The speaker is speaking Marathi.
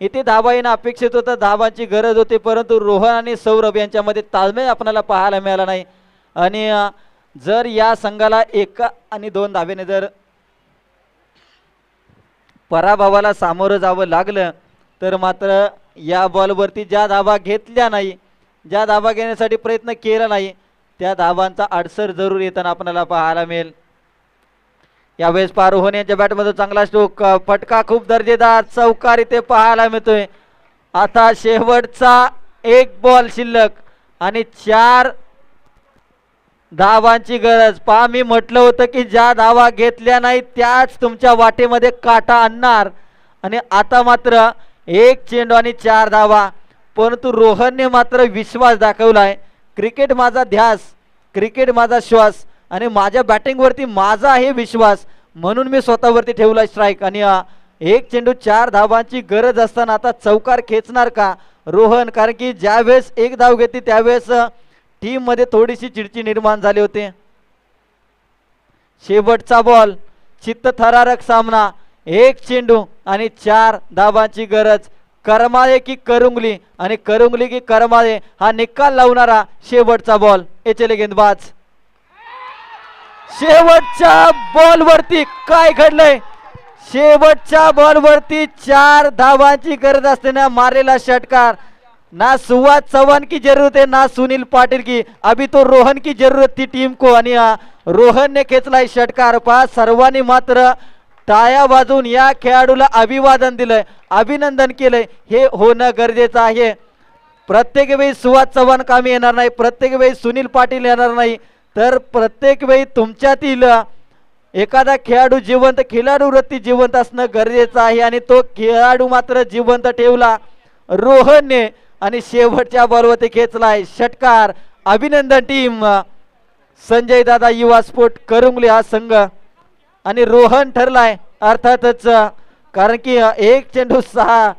इथे धाबा येणं अपेक्षित होतं धाबांची गरज होती परंतु रोहन आणि सौरभ यांच्यामध्ये ताळमेळ आपल्याला पाहायला मिळाला नाही. आणि जर या संघाला एका आणि दोन धाब्याने जर पराभवाला सामोरं जावं लागलं तर मात्र या बॉलवरती ज्या धाबा घेतल्या नाही ज्या धाबा घेण्यासाठी प्रयत्न केला नाही त्या धाबांचा अडसर जरूर येताना आपल्याला पाहायला मिळेल. यावेळेस पारोहन यांच्या बॅटमध्ये चांगला स्टोक फटका खूप दर्जेदार चौकार इथे पाहायला मिळतोय. आता शेवटचा एक बॉल शिल्लक आणि चार धावांची गरज. पहा मी म्हटलं होतं की ज्या धावा घेतल्या नाही त्याच तुमच्या वाटेमध्ये काटा आणणार. आणि आता मात्र एक चेंडू आणि चार धावा. परंतु रोहनने मात्र विश्वास दाखवलाय. क्रिकेट माझा ध्यास क्रिकेट माझा श्वास. आणि माझ्या बॅटिंगवरती माझा आहे विश्वास. म्हणून मी स्वतःवरती ठेवला स्ट्राईक आणि एक चेंडू चार धावांची गरज असताना आता चौकार खेचणार का? रोहन कारण की ज्यावेळेस एक धाव घेतली त्यावेळेस टीममध्ये थोडीशी चिडची निर्माण झाली होती. शेवटचा बॉल चित्त थरारक सामना. एक चेंडू आणि चार धाबांची गरज. करमाळे की करुंगली? आणि करुंगली की करमाळे हा निकाल लावणारा शेवटचा बॉल एचले गेंदबाज. शेवटच्या बॉलवरती काय घडलंय? शेवटच्या बॉलवरती चार धावांची गरज असताना मारलेला षटकार. ना सुवाद चव्हाण की जरूरत है ना सुनील पाटिल की. अभी तो रोहन की जरूरत थी टीम को. आणि अ, रोहनने खेचलाय षटकार. पहा सर्वांनी मात्र टाया वाजून या खेळाडूला अभिवादन दिलंय अभिनंदन केलंय. हे होणं गरजेचं आहे. प्रत्येक वेळी सुवाद चव्हाण कामी येणार नाही प्रत्येक वेळी सुनील पाटील येणार नाही. तर प्रत्येक वेळी तुमच्यातील एखादा खेळाडू जिवंत खेळाडू वृत्ती जिवंत असणं गरजेचं आहे आणि तो खेळाडू मात्र जिवंत ठेवला. रोहनने आणि शेवटच्या बॉलवरती खेचलाय. षटकार अभिनंदन टीम संजय दादा युवा स्पोर्ट करुंगली हा संघ. आणि रोहन ठरलाय अर्थातच कारण की एक चेंडू सहा